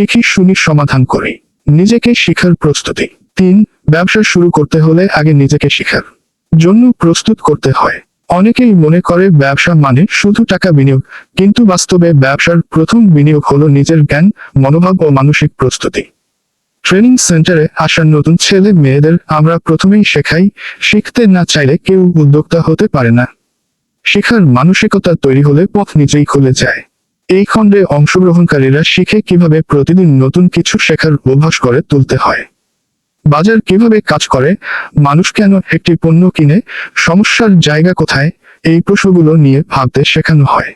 শিখি শুনি সমাধান করি। নিজেকে শিখার প্রস্তুতি। তিন, ব্যবসা শুরু করতে হলে আগে নিজেকে শিখার। জন্য প্রস্তুত করতে হয়। অনেকেই মনে করে ব্যবসা মানে শুধু টাকা বিনিয়োগ, কিন্তু বাস্তবে ব্যবসার প্রথম বিনিয়োগ হলো নিজের জ্ঞান, মনোভাব ও মানসিক প্রস্তুতি। ট্রেনিং সেন্টারে আসার নতুন ছেলে মেয়েদের আমরা প্রথমেই শেখাই, শিখতে না চাইলে কেউ উদ্যোক্তা হতে পারে না। শেখার মানসিকতা তৈরি হলে পথ নিজেই খুলে যায়। এই খণ্ডে অংশগ্রহণকারীরা শিখে কীভাবে প্রতিদিন নতুন কিছু শেখার অভ্যাস করে তুলতে হয়। বাজার কীভাবে কাজ করে, মানুষ কেন একটি পণ্য কিনে, সমস্যার জায়গা কোথায়, এই প্রশ্নগুলো নিয়ে ভাবতে শেখানো হয়।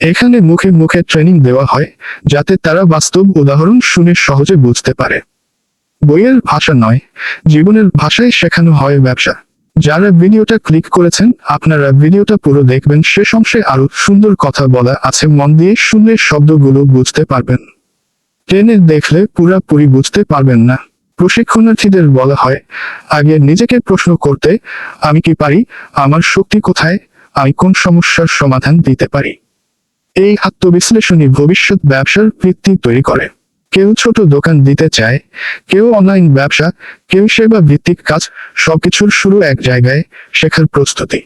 এখানে মুখে মুখে ট্রেনিং দেওয়া হয়, যাতে তারা বাস্তব উদাহরণ শুনে সহজে বুঝতে পারে। বইয়ের ভাষা নয়, জীবনের ভাষায় শেখানো হয় ব্যবসা। যারা ভিডিওটা ক্লিক করেছেন, আপনারা ভিডিওটা পুরো দেখবেন শেষ অংশে আরও সুন্দর কথা বলা আছে, মন দিয়ে শুনলে শব্দগুলো বুঝতে পারবেন। ট্রেনে দেখলে পুরাপুরি বুঝতে পারবেন না। প্রশিক্ষণার্থীদের বলা হয়, আগে নিজেকে প্রশ্ন করতে, আমি কি পারি, আমার শক্তি কোথায়, আমি কোন সমস্যার সমাধান দিতে পারি। এই আত্মবিশ্লেষণী ভবিষ্যৎ ব্যবসার ভিত্তি তৈরি করে। কেউ ছোট দোকান দিতে চায়, কেউ অনলাইন ব্যবসা, কেউ সেবা ভিত্তিক কাজ, সবকিছুর শুরু এক জায়গায় শেখার প্রস্তুতি।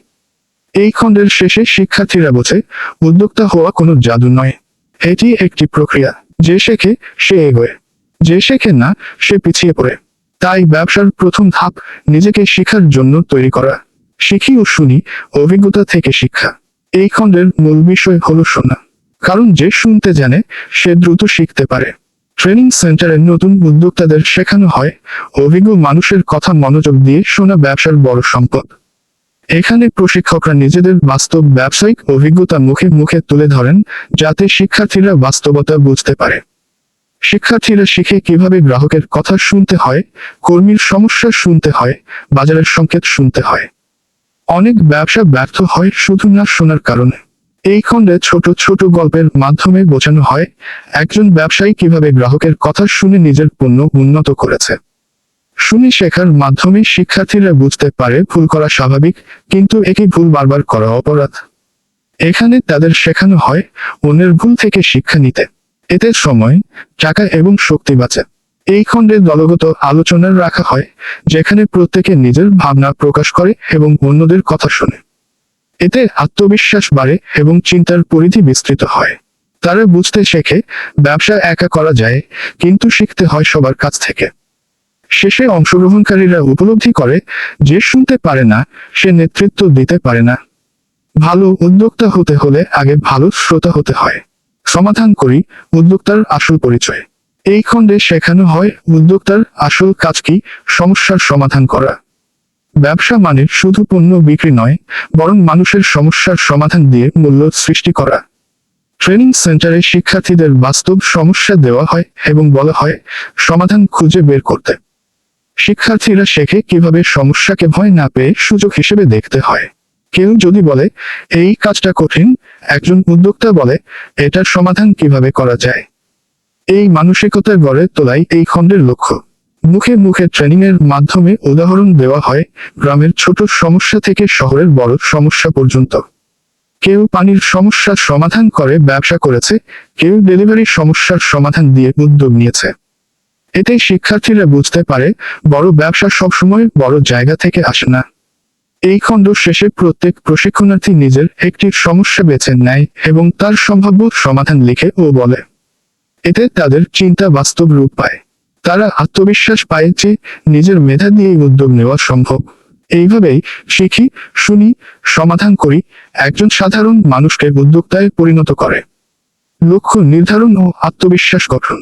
এই খণ্ডের শেষে শিক্ষার্থীরা বোঝে উদ্যোক্তা হওয়া কোনো জাদু নয়। এটি একটি প্রক্রিয়া, যে শেখে সে এগোয়, যে শেখে না, সে পিছিয়ে পড়ে। তাই ব্যবসার প্রথম ধাপ, নিজেকে শেখার জন্য তৈরি করা। শিখি ও শুনি অভিজ্ঞতা থেকে শিক্ষা। এই খণ্ডের মূল বিষয় হলো শোনা। কারণ যে শুনতে জানে, সে দ্রুত শিখতে পারে। ট্রেনিং সেন্টারে নতুন উদ্যোক্তাদের শেখানো হয় অভিজ্ঞ মানুষের কথা মনোযোগ দিয়ে শোনা ব্যবসার বড় সম্পদ। এখানে প্রশিক্ষকরা নিজেদের বাস্তব ব্যবসায়িক অভিজ্ঞতা মুখে মুখে তুলে ধরেন যাতে শিক্ষার্থীরা বাস্তবতা বুঝতে পারে। শিক্ষার্থীরা শিখে কীভাবে গ্রাহকের কথা শুনতে হয়, কর্মীর সমস্যা শুনতে হয়, বাজারের সংকেত শুনতে হয়। অনেক ব্যবসা ব্যর্থ হয় শুধু না শোনার কারণে। এই খণ্ডে ছোট ছোট গল্পের মাধ্যমে বোঝানো হয়, একজন ব্যবসায়ী কীভাবে গ্রাহকের কথা শুনে নিজের পণ্য উন্নত করেছে। শুনে শেখার মাধ্যমে শিক্ষার্থীরা বুঝতে পারে ভুল করা স্বাভাবিক, কিন্তু একই ভুল বারবার করা অপরাধ। এখানে তাদের শেখানো হয়, অন্যের ভুল থেকে শিক্ষা নিতে। এতে সময়, টাকা এবং শক্তি বাঁচে। এই খণ্ডে দলগত আলোচনা রাখা হয়, যেখানে প্রত্যেকে নিজের ভাবনা প্রকাশ করে এবং অন্যদের কথা শোনে। এতে আত্মবিশ্বাস বাড়ে এবং চিন্তার পরিধি বিস্তৃত হয়। তারা বুঝতে শেখে, ব্যবসা একা করা যায়, কিন্তু শিখতে হয় সবার কাছ থেকে। শেষে অংশগ্রহণকারীরা উপলব্ধি করে, যে শুনতে পারে না, সে নেতৃত্ব দিতে পারে না। ভালো উদ্যোক্তা হতে হলে আগে ভালো শ্রোতা হতে হয়। সমাধান করি, উদ্যোক্তার আসল পরিচয়। এই খণ্ডে শেখানো হয়, উদ্যোক্তার আসল কাজ কি, সমস্যার সমাধান করা। ব্যবসা মানে শুধু পণ্য বিক্রি নয়, বরং মানুষের সমস্যার সমাধান দিয়ে মূল্য সৃষ্টি করা। ট্রেনিং সেন্টারে শিক্ষার্থীদের বাস্তব সমস্যা দেওয়া হয় এবং বলা হয়, সমাধান খুঁজে বের করতে। শিক্ষার্থীরা শেখে কীভাবে সমস্যাকে ভয় না পেয়ে সুযোগ হিসেবে দেখতে হয়। কেউ যদি বলে, এই কাজটা কঠিন একজন উদ্যোক্তা বলে, এটার সমাধান কীভাবে করা যায়? এই মানসিকতা গড়ে তোলাই এই খণ্ডের লক্ষ্য। মুখে মুখে ট্রেনিং এর মাধ্যমে উদাহরণ দেওয়া হয় গ্রামের ছোট সমস্যা থেকে শহরের বড় সমস্যা পর্যন্ত। কেউ পানির সমস্যার সমাধান করে, ব্যবসা করেছে, কেউ ডেলিভারি সমস্যার সমাধান দিয়ে উদ্যোগ নিয়েছে। এতে শিক্ষার্থীরা বুঝতে পারে, বড় ব্যবসা সবসময় বড় জায়গা থেকে আসে না। এই খণ্ড শেষে প্রত্যেক প্রশিক্ষণার্থী নিজের একটি সমস্যা বেছে নেয় এবং তার সম্ভাব্য সমাধান লিখে ও বলে। এতে তাদের চিন্তা বাস্তব রূপ পায়। তারা আত্মবিশ্বাস পায় যে নিজের মেধা দিয়েই উদ্যোগ নেওয়া সম্ভব। এইভাবেই শিখি, শুনি, সমাধান করি, একজন সাধারণ মানুষকে উদ্যোক্তায় পরিণত করে। লক্ষ্য নির্ধারণ ও আত্মবিশ্বাস গঠন।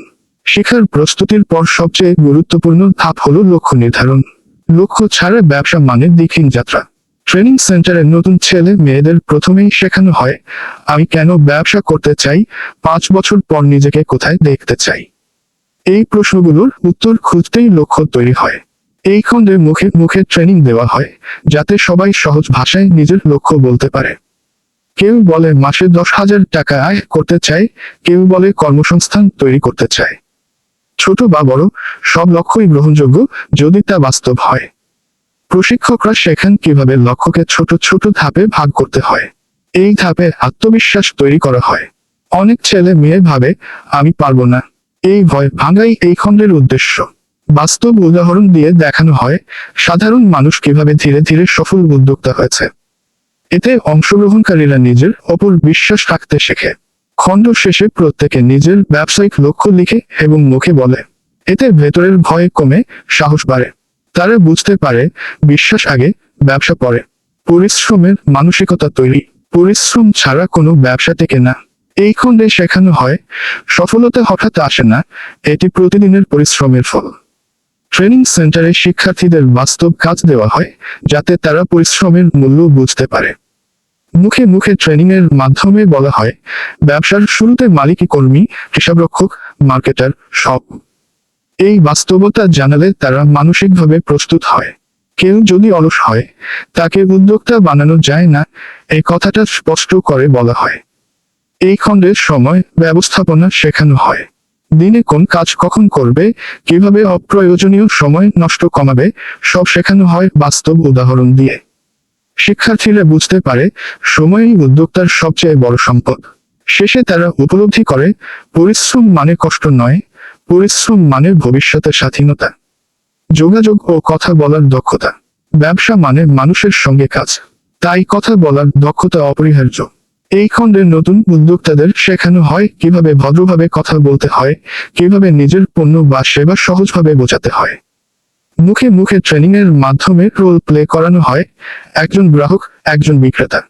শেখার প্রস্তুতির পর সবচেয়ে গুরুত্বপূর্ণ ধাপ হলো লক্ষ্য নির্ধারণ। লক্ষ্য ছাড়া ব্যবসা মানে দীক্ষিণ যাত্রা। ট্রেনিং সেন্টারে নতুন ছেলে মেয়েদের প্রথমেই শেখানো হয়, আমি কেন ব্যবসা করতে চাই? পাঁচ বছর পর নিজেকে কোথায় দেখতে চাই? এই প্রশ্নগুলোর উত্তর খুঁজতেই লক্ষ্য তৈরি হয়। এই খণ্ডে মুখে মুখে ট্রেনিং দেওয়া হয়, যাতে সবাই সহজ ভাষায় নিজের লক্ষ্য বলতে পারে। কেউ বলে মাসে দশ হাজার টাকা আয় করতে চায়, কেউ বলে কর্মসংস্থান তৈরি করতে চায়। ছোট বা বড়, সব লক্ষ্যই গ্রহণযোগ্য যদি তা বাস্তব হয়। প্রশিক্ষকরা শেখান কীভাবে লক্ষ্যকে ছোট ছোট ধাপে ভাগ করতে হয়, এই ধাপে আত্মবিশ্বাস তৈরি করা হয়। অনেক ছেলে মেয়ে ভাবে, আমি পারব না। এই ভয় ভাঙাই এই খণ্ডের উদ্দেশ্য। বাস্তব উদাহরণ দিয়ে দেখানো হয়, সাধারণ মানুষ কীভাবে ধীরে ধীরে সফল উদ্যোক্তা হয়েছে। এতে অংশগ্রহণকারীরা নিজের অপর বিশ্বাস রাখতে শেখে। খণ্ড শেষে প্রত্যেকে নিজের ব্যবসায়িক লক্ষ্য লিখে এবং মুখে বলে। এতে ভেতরের ভয় কমে, সাহস বাড়ে। তারা বুঝতে পারে, বিশ্বাস আগে, ব্যবসা পরে। পরিশ্রমের মানসিকতা তৈরি। পরিশ্রম ছাড়া কোনো ব্যবসা থেকে না। এই খণ্ডে শেখানো হয়, সফলতা হঠাৎ আসে না, এটি প্রতিদিনের পরিশ্রমের ফল। ট্রেনিং সেন্টারে শিক্ষার্থীদের বাস্তব কাজ দেওয়া হয়, যাতে তারা পরিশ্রমের মূল্য বুঝতে পারে। মুখে মুখে ট্রেনিং এর মাধ্যমে বলা হয়, ব্যবসার শুরুতে মালিকই কর্মী, হিসাবরক্ষক, মার্কেটার সব। এই বাস্তবতা জানালে তারা মানসিকভাবে প্রস্তুত হয়। কেউ যদি অলস হয়, তাকে উদ্যোক্তা বানানো যায় না, এই কথাটা স্পষ্ট করে বলা হয়। এই খণ্ডের সময় ব্যবস্থাপনা শেখানো হয়। দিনে কোন কাজ কখন করবে, কীভাবে অপ্রয়োজনীয় সময় নষ্ট কমাবে, সব শেখানো হয় বাস্তব উদাহরণ দিয়ে। শিক্ষার্থীরা বুঝতে পারে, সময়ই উদ্যোক্তার সবচেয়ে বড় সম্পদ। শেষে তারা উপলব্ধি করে, পরিশ্রম মানে কষ্ট নয়, পরিশ্রম মানে ভবিষ্যতের স্বাধীনতা। যোগাযোগ ও কথা বলার দক্ষতা। ব্যবসা মানে মানুষের সঙ্গে কাজ। তাই কথা বলার দক্ষতা অপরিহার্য। এই খণ্ডের নতুন উদ্যোক্তাদের শেখানো হয় কীভাবে ভদ্রভাবে কথা বলতে হয়, কীভাবে নিজের পণ্য বা সেবা সহজভাবে বোঝাতে হয়। মুখে মুখে ট্রেনিং এর মাধ্যমে রোল প্লে করানো হয়, একজন গ্রাহক, একজন বিক্রেতা।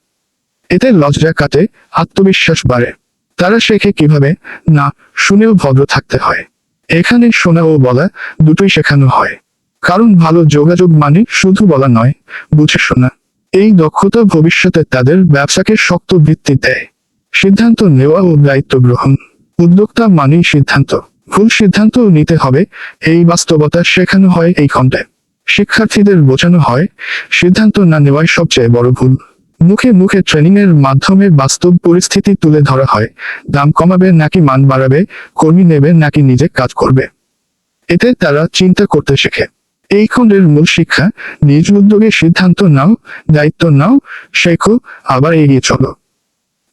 এতে লজ্জা কাটে, আত্মবিশ্বাস বাড়ে। তারা শেখে কীভাবে, না, শুনেও ভদ্র থাকতে হয়। এখানে শোনা ও বলা দুটোই শেখানো হয়। কারণ ভালো যোগাযোগ মানে শুধু বলা নয়, বুঝে শোনা। এই দক্ষতা ভবিষ্যতে তাদের ব্যবসাকে শক্ত ভিত্তি দেয়। সিদ্ধান্ত নেওয়া ও দায়িত্ব গ্রহণ। উদ্যোক্তা মানেই সিদ্ধান্ত। ভুল সিদ্ধান্ত নিতে হবে, এই বাস্তবতা শেখানো হয় এই খণ্ডে। শিক্ষার্থীদের বোঝানো হয়, সিদ্ধান্ত না নেওয়াই সবচেয়ে বড় ভুল। মুখে মুখে ট্রেনিং এর মাধ্যমে বাস্তব পরিস্থিতি তুলে ধরা হয়, দাম কমাবে নাকি মান বাড়াবে, কর্মী নেবে নাকি নিজে কাজ করবে। এতে তারা চিন্তা করতে শেখে। এই খণ্ডের মূল শিক্ষা নিজ উদ্যোগে সিদ্ধান্ত নাও, দায়িত্ব নাও, শেখো, আবার এগিয়ে চলো।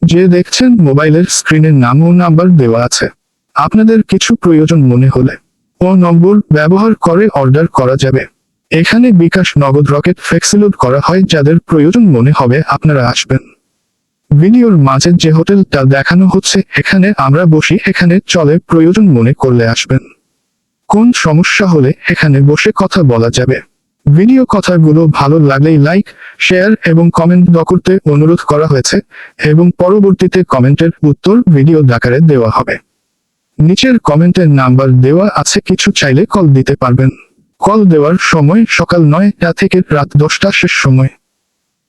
যে দেখছেন মোবাইলের স্ক্রিনের নাম ও নাম্বার দেওয়া আছে। আপনাদের কিছু প্রয়োজন মনে হলে ও নম্বর ব্যবহার করে অর্ডার করা যাবে। এখানে বিকাশ নগদ রকেট ফ্লেক্সিলোড করা হয় যাদের প্রয়োজন মনে হবে আপনারা আসবেন। ভিডিওর মাঝে যে হোটেলটা দেখানো হচ্ছে, এখানে আমরা বসি, এখানে চলে প্রয়োজন মনে করলে আসবেন। কোন সমস্যা হলে এখানে বসে কথা বলা যাবে? ভিডিও কথাগুলো ভালো লাগলেই লাইক, শেয়ার এবং কমেন্ট দ করতে অনুরোধ করা হয়েছে এবং পরবর্তীতে কমেন্টের উত্তর ভিডিও আকারে দেওয়া হবে। নিচের কমেন্টের নাম্বার দেওয়া আছে, কিছু চাইলে কল দিতে পারবেন। কল দেওয়ার সময় সকাল নয়টা থেকে রাত দশটা শেষ সময়।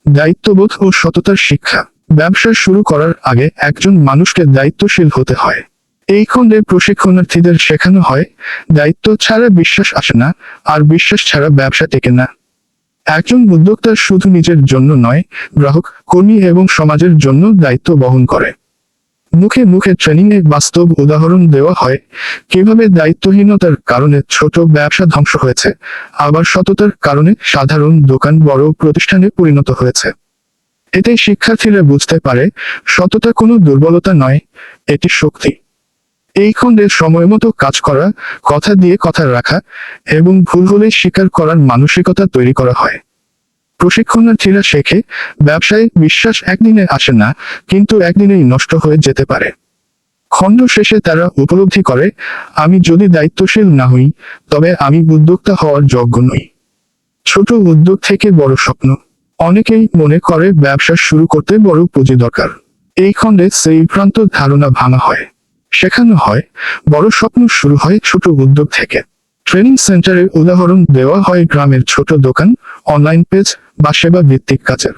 দায়িত্ববোধ ও সততার শিক্ষা। ব্যবসা শুরু করার আগে একজন মানুষকে দায়িত্বশীল হতে হয়। এই খণ্ডে প্রশিক্ষণার্থীদের শেখানো হয়, দায়িত্ব ছাড়া বিশ্বাস আসে না, আর বিশ্বাস ছাড়া ব্যবসা টেকে না। একজন উদ্যোক্তা শুধু নিজের জন্য নয়, গ্রাহক, কর্মী এবং সমাজের জন্য দায়িত্ব বহন করে। মুখে মুখে ট্রেনিং এ বাস্তব উদাহরণ দেওয়া হয়, কীভাবে দায়িত্বহীনতার কারণে ছোট ব্যবসা ধ্বংস হয়েছে, আবার সততার কারণে সাধারণ দোকান বড় প্রতিষ্ঠানে পরিণত হয়েছে। এতে শিক্ষার্থীরা বুঝতে পারে, সততা কোনো দুর্বলতা নয়, এটি শক্তি। এই খণ্ডে সময় মতো কাজ করা, কথা দিয়ে কথা রাখা এবং ভুল হলে স্বীকার করার মানসিকতা তৈরি করা হয়। প্রশিক্ষণার্থীরা শেখে, ব্যবসায় বিশ্বাস একদিনে আসে না, কিন্তু একদিনেই নষ্ট হয়ে যেতে পারে। খণ্ড শেষে তারা উপলব্ধি করে, আমি যদি দায়িত্বশীল না হই, তবে আমি উদ্যোক্তা হওয়ার যোগ্য নই। ছোট উদ্যোগ থেকে বড় স্বপ্ন। অনেকেই মনে করে ব্যবসা শুরু করতে বড় পুঁজি দরকার। এই খণ্ডে সেই প্রান্ত ধারণা ভাঙা হয়। শেখানো হয়, বড় স্বপ্ন শুরু হয় ছোট উদ্যোগ থেকে। ট্রেনিং সেন্টারের উদাহরণ দেওয়া হয় গ্রামের ছোট দোকান অনলাইন পেজ বা সেবা ভিত্তিক কাজের।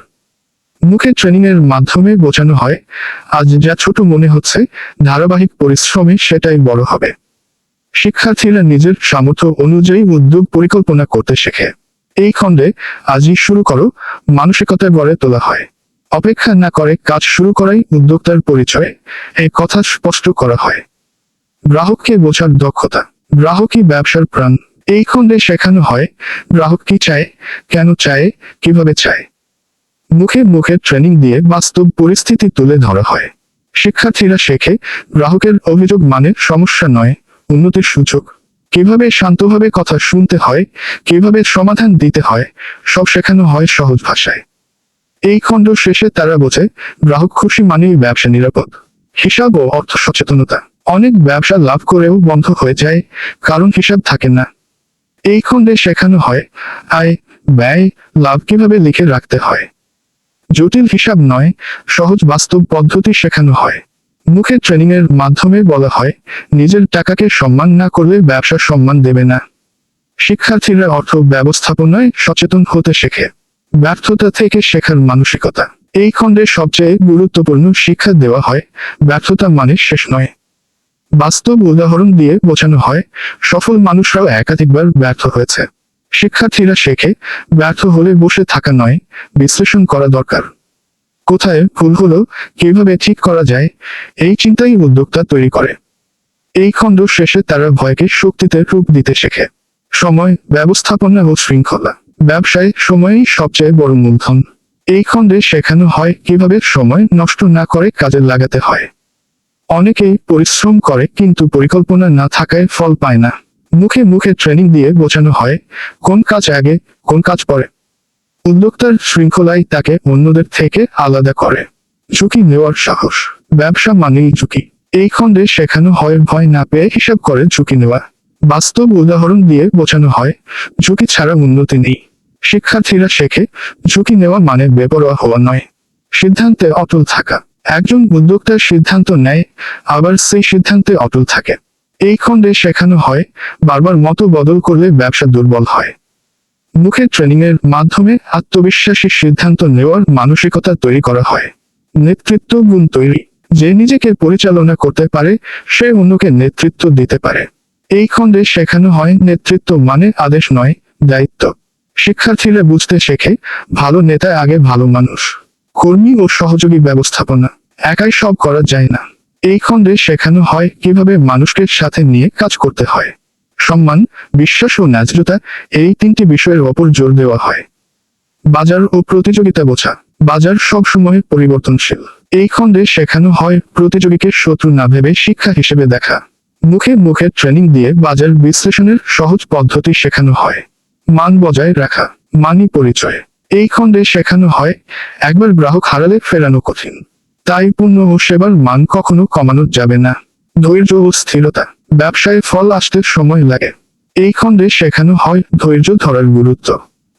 মুখে ট্রেনিং এর মাধ্যমে বোঝানো হয়, আজ যা ছোট মনে হচ্ছে, ধারাবাহিক পরিশ্রমে সেটাই বড় হবে। শিক্ষার্থীরা নিজের সামর্থ্য অনুযায়ী উদ্যোগ পরিকল্পনা করতে শেখে। এই খণ্ডে আজই শুরু করো, মানসিকতা গড়ে তোলা হয়। অপেক্ষা না করে কাজ শুরু করাই উদ্যোক্তার পরিচয়, এই কথা স্পষ্ট করা হয়। গ্রাহককে বোঝার দক্ষতা। গ্রাহকই ব্যবসার প্রাণ। এই খণ্ডে শেখানো হয়, গ্রাহক কি চায়, কেন চায়, কীভাবে চায়। মুখে মুখে ট্রেনিং দিয়ে বাস্তব পরিস্থিতি তুলে ধরা হয়। শিক্ষার্থীরা শেখে, গ্রাহকের অভিযোগ মানে সমস্যা নয়, উন্নতির সুযোগ কীভাবে শান্তভাবে কথা শুনতে হয়, কীভাবে সমাধান দিতে হয়, সব শেখানো হয় সহজ ভাষায়। এই খণ্ড শেষে তারা বোঝে, গ্রাহক খুশি মানেই ব্যবসা নিরাপদ। হিসাব ও অর্থ সচেতনতা। অনেক ব্যবসা লাভ করেও বন্ধ হয়ে যায়, কারণ হিসাব থাকে না। এই খণ্ডে শেখানো হয়, আয়, ব্যয়, লাভ কীভাবে লিখে রাখতে হয়। জটিল হিসাব নয়, সহজ বাস্তব পদ্ধতি শেখানো হয়। মুখে ট্রেনিং এর মাধ্যমে বলা হয়, নিজের টাকাকে সম্মান না করলে ব্যবসা সম্মান দেবে না। শিক্ষার্থীরা অর্থ ব্যবস্থাপনায় সচেতন হতে শেখে। ব্যর্থতা থেকে শেখার মানসিকতা। এই খণ্ডে সবচেয়ে গুরুত্বপূর্ণ শিক্ষা দেওয়া হয়, ব্যর্থতা মানে শেষ নয়। বাস্তব উদাহরণ দিয়ে বোঝানো হয়, সফল মানুষরাও একাধিকবার ব্যর্থ হয়েছে। শিক্ষার্থীরা শেখে, ব্যর্থ হলে বসে থাকা নয়, বিশ্লেষণ করা দরকার। কোথায় ভুল হলো, কীভাবে ঠিক করা যায়, এই চিন্তাই উদ্যোক্তা তৈরি করে। এই খণ্ড শেষে তারা ভয়কে শক্তিতে রূপ দিতে শেখে। সময়, ব্যবস্থাপনা ও শৃঙ্খলা। ব্যবসায় সময়ই সবচেয়ে বড় মূলধন। এই খণ্ডে শেখানো হয় কীভাবে সময় নষ্ট না করে কাজে লাগাতে হয়। অনেকেই পরিশ্রম করে কিন্তু পরিকল্পনা না থাকায় ফল পায় না। মুখে মুখে ট্রেনিং দিয়ে বোঝানো হয় কোন কাজ আগে, কোন কাজ পরে। উদ্যোক্তার শৃঙ্খলাই তাকে অন্যদের থেকে আলাদা করে। ঝুঁকি নেওয়ার সাহস। ব্যবসা মানেই ঝুঁকি। এই খণ্ডে শেখানো হয় ভয় না পেয়ে হিসাব করে ঝুঁকি নেওয়া। বাস্তব উদাহরণ দিয়ে বোঝানো হয়, ঝুঁকি ছাড়া উন্নতি নেই। শিক্ষার্থীরা শেখে, ঝুঁকি নেওয়া মানে বেপরোয়া হওয়া নয়। সিদ্ধান্তে অটল থাকা। একজন উদ্যোক্তার সিদ্ধান্ত নেয়, আবার সেই সিদ্ধান্তে অটল থাকে। এই খণ্ডে শেখানো হয়, বারবার মতো বদল করলে ব্যবসা দুর্বল হয়। মুখে ট্রেনিংয়ের মাধ্যমে আত্মবিশ্বাসী সিদ্ধান্ত নেওয়ার মানসিকতা তৈরি করা হয়। নেতৃত্ব গুণ তৈরি। যে নিজেকে পরিচালনা করতে পারে, সে অন্যকে নেতৃত্ব দিতে পারে। এই খণ্ডে শেখানো হয়, নেতৃত্ব মানে আদেশ নয়, দায়িত্ব। শিক্ষার্থীরা বুঝতে শেখে, ভালো নেতা আগে ভালো মানুষ। কর্মী ও সহযোগী ব্যবস্থাপনা, একাই সব করা যায় না। এই খণ্ডে শেখানো হয় কীভাবে মানুষকে সাথে নিয়ে কাজ করতে হয়। সম্মান, বিশ্বাস ও ন্যায্যতা এই তিনটি বিষয়ের ওপর জোর দেওয়া হয়। বাজার ও প্রতিযোগিতা বোঝা, বাজার সব সময় পরিবর্তনশীল। এই খণ্ডে শেখানো হয় প্রতিযোগীকে শত্রু না ভেবে শিক্ষা হিসেবে দেখা। মুখে মুখে ট্রেনিং দিয়ে বাজার বিশ্লেষণের সহজ পদ্ধতি শেখানো হয়। মান বজায় রাখা মানি পরিচয়। এই খণ্ডে শেখানো হয়, একবার গ্রাহক হারালে ফেরানো কঠিন। তাই পূর্ণ ও সেবার মান কখনো কমানো যাবে না। ধৈর্য ও স্থিরতা, ব্যবসায় ফল আসতে সময় লাগে। এই খণ্ডে শেখানো হয় ধৈর্য ধরার গুরুত্ব।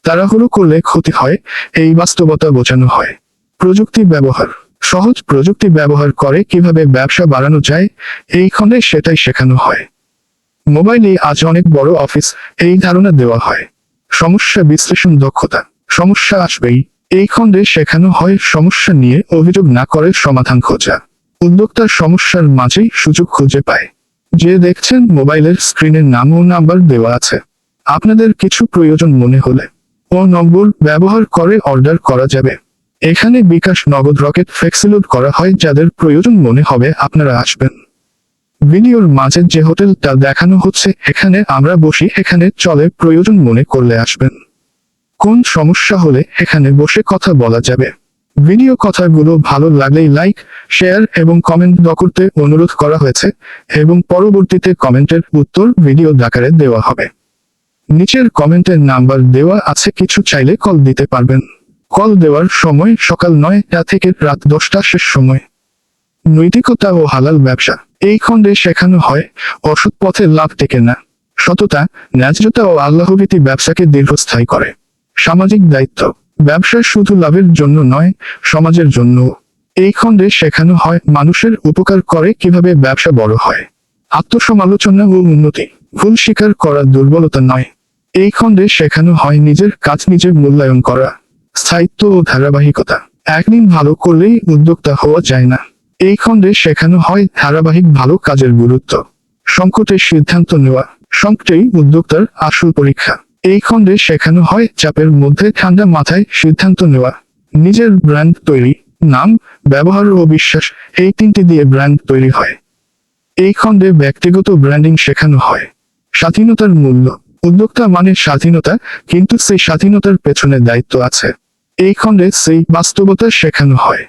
তাড়াহুড়ো করলে ক্ষতি হয়, এই বাস্তবতা বোঝানো হয়। প্রযুক্তি ব্যবহার, সহজ প্রযুক্তি ব্যবহার করে কীভাবে ব্যবসা বাড়ানো যায়, এই খণ্ডে সেটাই শেখানো হয়। মোবাইলে আজ অনেক বড় অফিস, এই ধারণা দেওয়া হয়। সমস্যা বিশ্লেষণ দক্ষতা। সমস্যা আসবেই। এই খণ্ডে শেখানো হয় সমস্যা নিয়ে অভিযোগ না করে সমাধান খোঁজা। উদ্যোক্তার সমস্যার মাঝেই সুযোগ খুঁজে পায়। যে দেখছেন মোবাইলের স্ক্রিনের নাম ও নাম্বার দেওয়া আছে। আপনাদের কিছু প্রয়োজন মনে হলে ও নম্বর ব্যবহার করে অর্ডার করা যাবে। এখানে বিকাশ নগদ রকেট ফ্লেক্সিলোড করা হয় যাদের প্রয়োজন মনে হবে আপনারা আসবেন। ভিডিওর মাঝে যে হোটেলটা দেখানো হচ্ছে, এখানে আমরা বসি, এখানে চলে প্রয়োজন মনে করলে আসবেন। কোন সমস্যা হলে এখানে বসে কথা বলা যাবে? ভিডিও কথাগুলো ভালো লাগলেই লাইক, শেয়ার এবং কমেন্ট দ করতে অনুরোধ করা হয়েছে এবং পরবর্তীতে কমেন্টের উত্তর ভিডিও আকারে দেওয়া হবে। নিচের কমেন্টের নাম্বার দেওয়া আছে, কিছু চাইলে কল দিতে পারবেন। কল দেওয়ার সময় সকাল নয়টা থেকে রাত দশটা শেষ সময়। নৈতিকতা ও হালাল ব্যবসা। এই খণ্ডে শেখানো হয়, অসৎ পথে লাভ টেকে না। সততা, ন্যায্যতা ও আল্লাহভীতি ব্যবসাকে দীর্ঘস্থায়ী করে। সামাজিক দায়িত্ব, ব্যবসা শুধু লাভের জন্য নয়, সমাজের জন্য এই খণ্ডে শেখানো হয়, মানুষের উপকার করে কীভাবে ব্যবসা বড় হয়। আত্মসমালোচনা ও উন্নতি, ভুল স্বীকার করা দুর্বলতা নয়। এই খণ্ডে শেখানো হয় নিজের কাজ নিজে মূল্যায়ন করা। স্থায়িত্ব ও ধারাবাহিকতা, একদিন ভালো করলেই উদ্যোক্তা হওয়া যায় না। এই খণ্ডে শেখানো হয় ধারাবাহিক ভালো কাজের গুরুত্ব। সংকটের সিদ্ধান্ত নেওয়া, সংকটেই উদ্যোক্তার আসল পরীক্ষা। এই খণ্ডে শেখানো হয় চাপের মধ্যে ঠান্ডা মাথায় সিদ্ধান্ত নেওয়া। নিজের ব্র্যান্ড তৈরি, নাম, ব্যবহার ও বিশ্বাস এই তিনটি দিয়ে ব্র্যান্ড তৈরি হয়। এই খণ্ডে ব্যক্তিগত ব্র্যান্ডিং শেখানো হয়। স্বাধীনতার মূল্য। উদ্যোক্তা মানে স্বাধীনতা, কিন্তু সেই স্বাধীনতার পেছনে দায়িত্ব আছে। এই খণ্ডে সেই বাস্তবতা শেখানো হয়।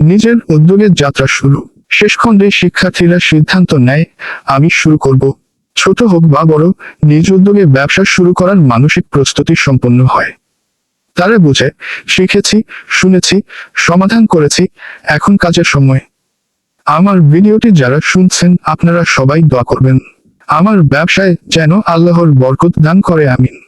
নিজের উদ্যোগের যাত্রা শুরু। শেষ খণ্ডে শিক্ষার্থীরা সিদ্ধান্ত নেয়, আমি শুরু করব। ছোট হোক বা বড়, নিজ উদ্যোগে ব্যবসা শুরু করার মানসিক প্রস্তুতি সম্পন্ন হয়। তারা বুঝে, শিখেছি, শুনেছি, সমাধান করেছি, এখন কাজের সময়। আমার ভিডিওটি যারা শুনছেন, আপনারা সবাই দোয়া করবেন। আমার ব্যবসায় যেন আল্লাহর বরকত দান করে, আমিন।